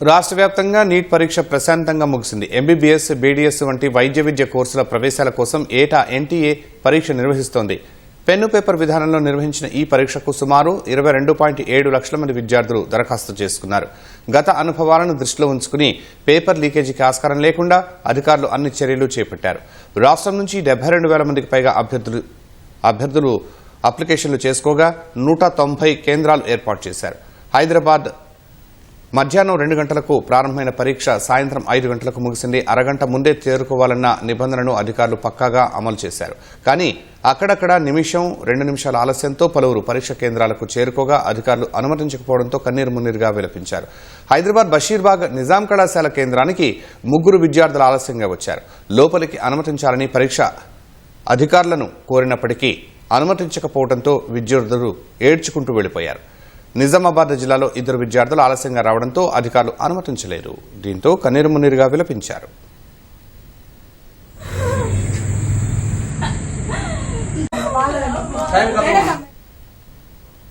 రాష్ట్ర వ్యాప్తంగా నీట్ పరీక్ష ప్రశాంతంగా ముగిసింది. ఎంబీబీఎస్ బీడీఎస్ వంటి వైద్య విద్య కోర్సుల ప్రవేశాల కోసం ఏటా ఎన్టీఏ పరీక్ష నిర్వహిస్తోంది. పెన్ను పేపర్ విధానంలో నిర్వహించిన ఈ పరీక్షకు సుమారు ఇరవై రెండు పాయింట్ ఏడు లక్షల మంది విద్యార్థులు దరఖాస్తు చేసుకున్నారు. గత అనుభవాలను దృష్టిలో ఉంచుకుని పేపర్ లీకేజీకి ఆస్కారం లేకుండా అధికారులు అన్ని చర్యలు చేపట్టారు. రాష్ట్రం నుంచి డెబ్బై రెండు వేల మందికి పైగా అభ్యర్థులు అభ్యర్థులు అప్లికేషన్లు చేసుకోగా నూట తొంభై కేంద్రాలు ఏర్పాటు చేశారు. హైదరాబాద్ మధ్యాహ్నం రెండు గంటలకు ప్రారంభమైన పరీక్ష సాయంత్రం ఐదు గంటలకు ముగిసింది. అరగంట ముందే చేరుకోవాలన్న నిబంధనను అధికారులు పక్కాగా అమలు చేశారు. కానీ అక్కడక్కడ నిమిషం రెండు నిమిషాల ఆలస్యంతో పలువురు పరీక్ష కేంద్రాలకు చేరుకోగా అధికారులు అనుమతించకపోవడంతో కన్నీరు మున్నీరుగా విలపించారు. హైదరాబాద్ బషీర్బాగ్ నిజాం కళాశాల కేంద్రానికి ముగ్గురు విద్యార్థులు ఆలస్యంగా వచ్చారు. లోపలికి అనుమతించాలని పరీక్ష అధికారులను కోరినప్పటికీ అనుమతించకపోవడంతో విద్యార్థులు ఏడ్చుకుంటూ వెళ్ళిపోయారు నిజామాబాద్ జిల్లాలో ఇద్దరు విద్యార్థులు ఆలస్యంగా రావడంతో అధికారులు అనుమతించలేదు. దీంతో కన్నీరు మున్నీరుగా విలపించారు. టైం